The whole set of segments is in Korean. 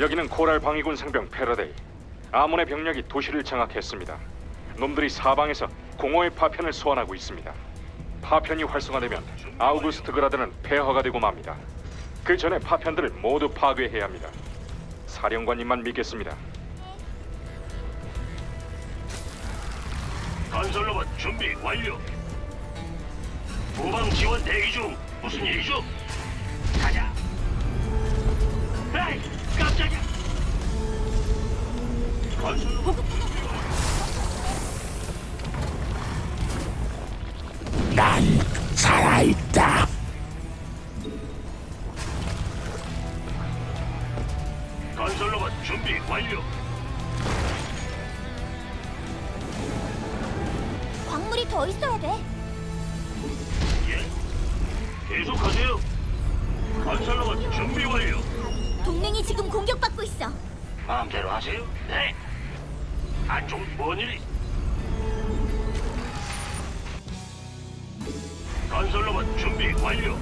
여기는 코랄 방위군 상병 패러데이. 아몬의 병력이 도시를 장악했습니다. 놈들이 사방에서 공허의 파편을 소환하고 있습니다. 파편이 활성화되면 아우구스트 그라드는 폐허가 되고 맙니다. 그 전에 파편들을 모두 파괴해야 합니다. 사령관님만 믿겠습니다. 건설로봇 준비 완료. 후방 지원 대기 중. 무슨 일이죠? 난 살아있다. 건설로봇 준비 완료. 광물이 더 있어야 돼. 예. 계속하세요. 건설로봇 준비 완료. 동맹이 지금 공격받고 있어. 마음대로 하세요. 네. 안쪽 뭔 일이? 건설로봇 준비 완료.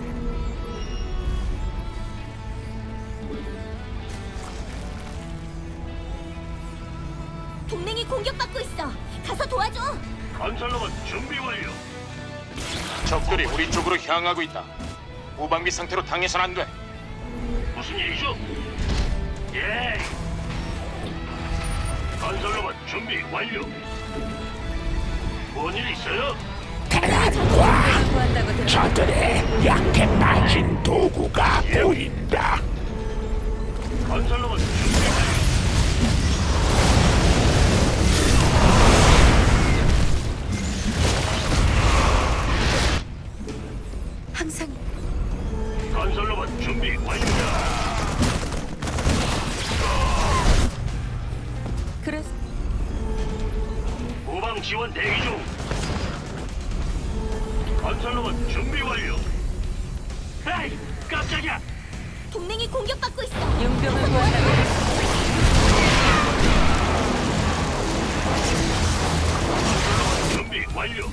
동맹이 공격받고 있어. 가서 도와줘. 건설로봇 준비 완료. 적들이 우리 쪽으로 향하고 있다. 무방비 상태로 당해선 안 돼. 무슨 일이죠? 예. 건설로봇 준비 완료. 뭔일 있어요? 테란과 저들의 약해 빠진 도구가 보인다. 건설로봇 준비 완료. 항상 건설로봇 준비 완료. 완료.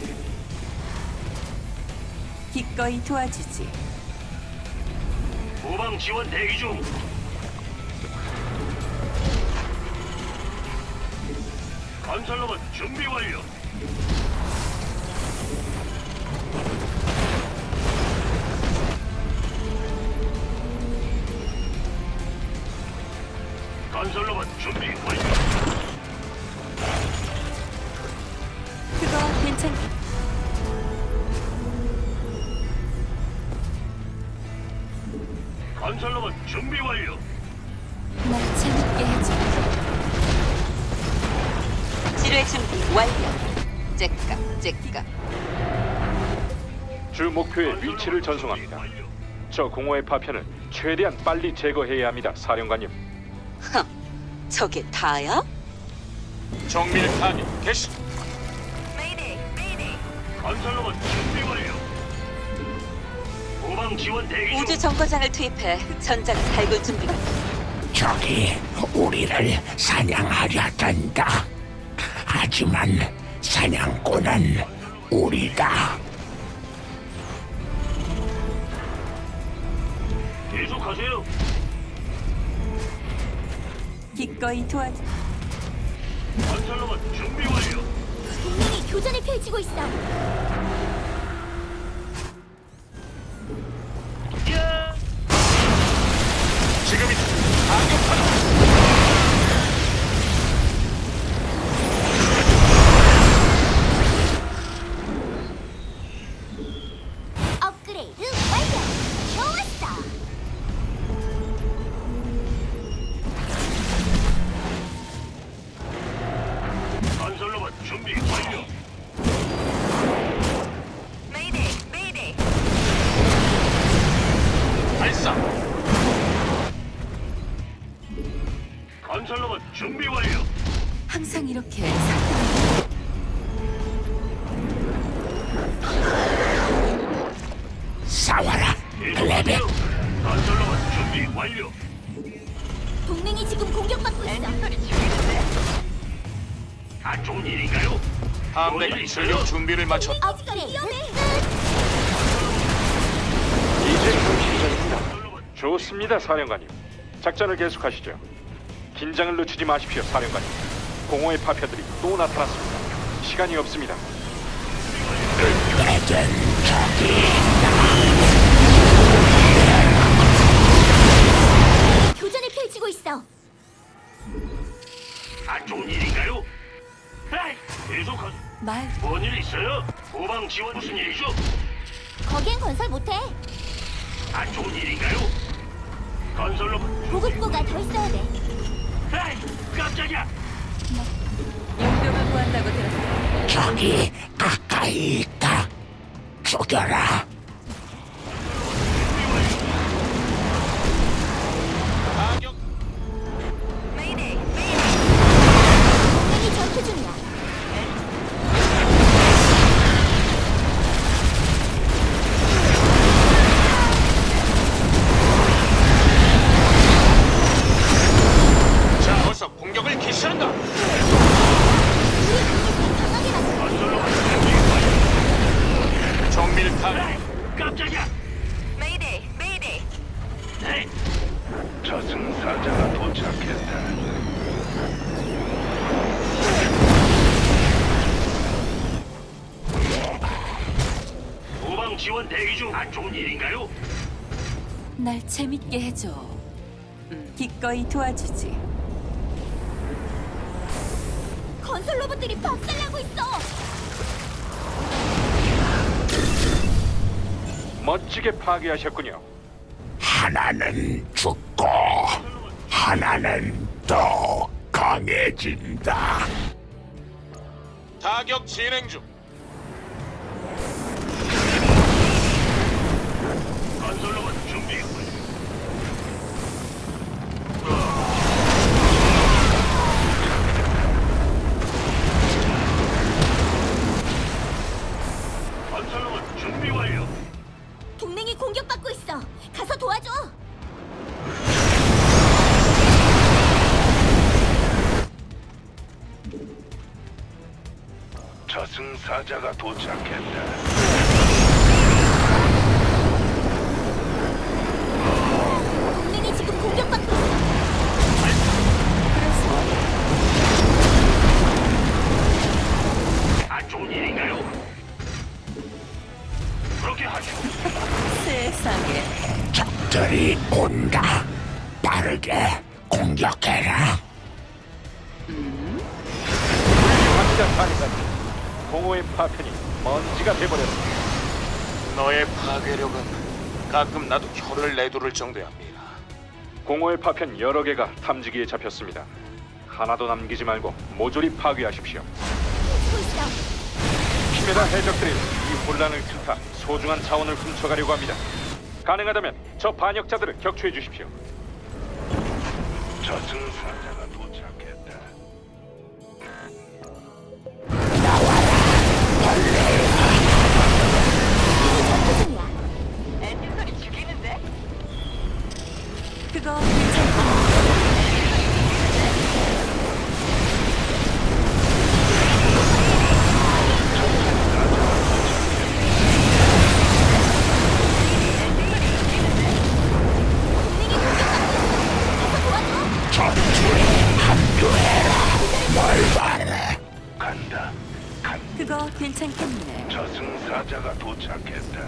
기꺼이 도와주지. 후방 지원 대기 중. 건설로봇 준비 완료. 건설로봇 준비 완료. 괜찮. 건설로봇 준비 완료. 날 재밌게 해줘. 지뢰 준비 완료. 째까 째까. 주 목표의 위치를 전송합니다. 저 공허의 파편을 최대한 빨리 제거해야 합니다, 사령관님. 흥, 저게 다야? 정밀 타격 개시. 건설로봇 준비 완료. 후방 지원 대기 중. 우주 정거장을 투입해 전장 살굴 준비가. 적이 우리를 사냥하려 든다. 하지만 사냥꾼은 우리다. 계속하세요. 기꺼이 도와주. 건설로봇 준비 완료. 동맹이 교전을 펼치고 있어. 야! 지금이다. 건설로봇 준비 완료. 항상 이렇게 사. 싸워라, 레벨. 건설로봇 준비 완료. 동맹이 지금 공격받고 있어. 안 좋은 일인가요? 함대가 출격 준비를 마쳤. 업그레이드 위험해. 이제 그 시작입니다. 좋습니다, 사령관님. 작전을 계속하시죠. 긴장을 늦추지 마십시오, 사령관님. 공허의 파편들이 또 나타났습니다. 시간이 없습니다. 교전을 펼치고 있어. 안 좋은 일인가요? 에이, 계속하. 말 뭔일 있어요? 후방 지원 무슨 일이죠? 거긴 건설 못해. 안 좋은 일인가요? 건설로 보급고가 더 있어야 돼. 에이, 깜짝이야. 용병을 구한다고 들었어. 저기 가까이 있다. 죽여라. 대기 중 안 좋은 일인가요? 날 재밌게 해줘. 음, 기꺼이 도와주지. 건설 로봇들이 박살나고 있어. 멋지게 파괴하셨군요. 하나는 죽고 하나는 더 강해진다. 타격 진행 중 너의 파괴력은 가끔 나도 혀를 내두를 정도랍니다 공허의 파편 여러 개가 탐지기에 잡혔습니다. 하나도 남기지 말고 모조리 파괴하십시오. 키메라 해적들이 이 혼란을 틈타 소중한 자원을 훔쳐가려고 합니다. 가능하다면 저 반역자들을 격추해 주십시오. 저승사자 뭘 바래? 간다. 간. 그거 괜찮겠네. 저승사자가 도착했다.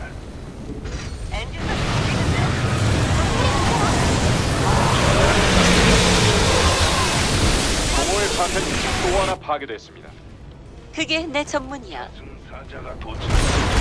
공허의 파편이 또 하나 파괴됐습니다. 그게 내 전문이야. 저승사자가 도착했다.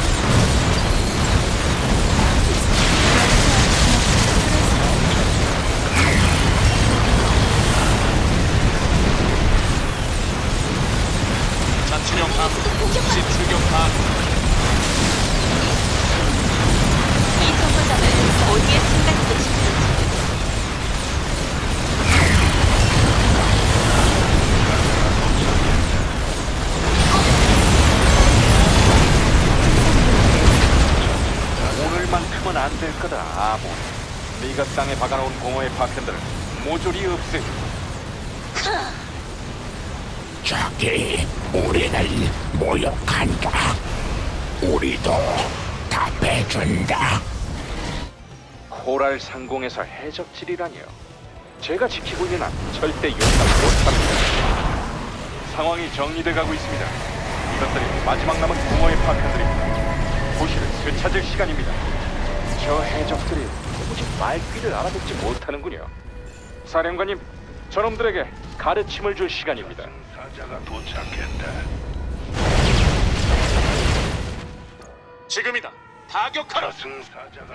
안 될 거다, 아몬. 네가 땅에 박아놓은 공허의 파편들을 모조리 없애. 저기 우리를 모욕한다. 우리도 답해준다. 코랄 상공에서 해적질이라니요. 제가 지키고 있는 한 절대 용납 못합니다. 상황이 정리돼 가고 있습니다. 이것들이 마지막 남은 공허의 파편들입니다. 도시를 되찾을 시간입니다. 저 해적들이 도무지 말귀를 알아듣지 못하는군요. 사령관님, 저놈들에게 가르침을 줄 시간입니다. 사자가 도착했다. 지금이다. 타격하라. 저승사자가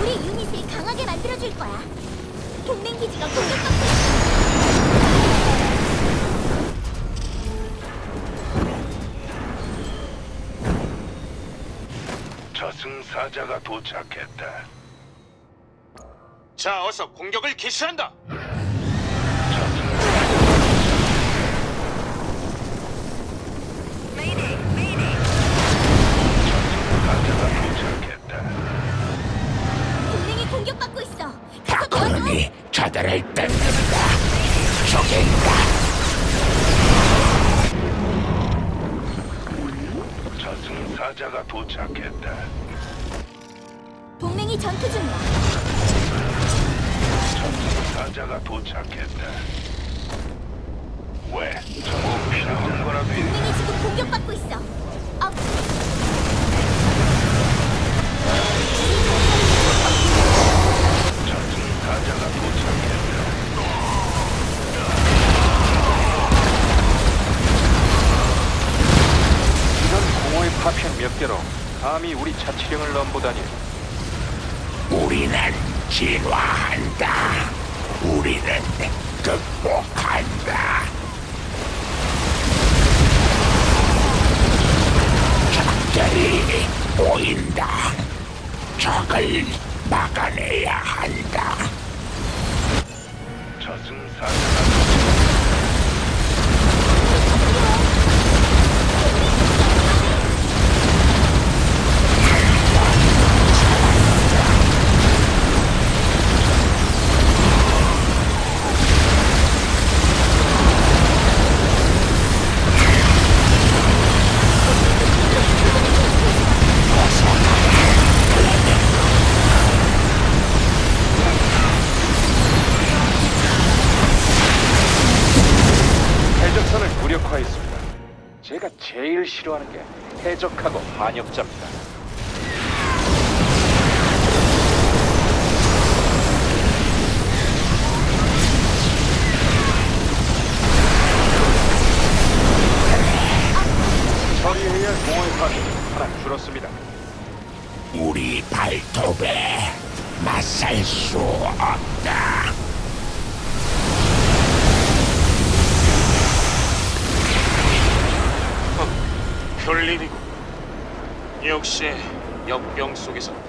우리 유닛을 강하게 만들어줄 거야. 동맹 기지가 공격받고 있어. 저승사자가 도착했다. 자, 어서 공격을 개시한다. 사자가 도착했다. 동맹이 공격받고 있어. 가서 도와줘. 저들을 뜯 전투 중이야. 저승사자가 도착했다. 왜? 저거 필요한 거라도 있 동맹이 지금 공격받고 있어. 어, 도착했다. 이런 공허의 파편 몇 개로 감히 우리 자치령을 넘보다니 진 게 해적하고 반역자입니다. 처리해야 할 공허의 파편이 하나 줄었습니다. 우리 발톱에 맞설 수 없다. 별일이고. 역시 역병 속에서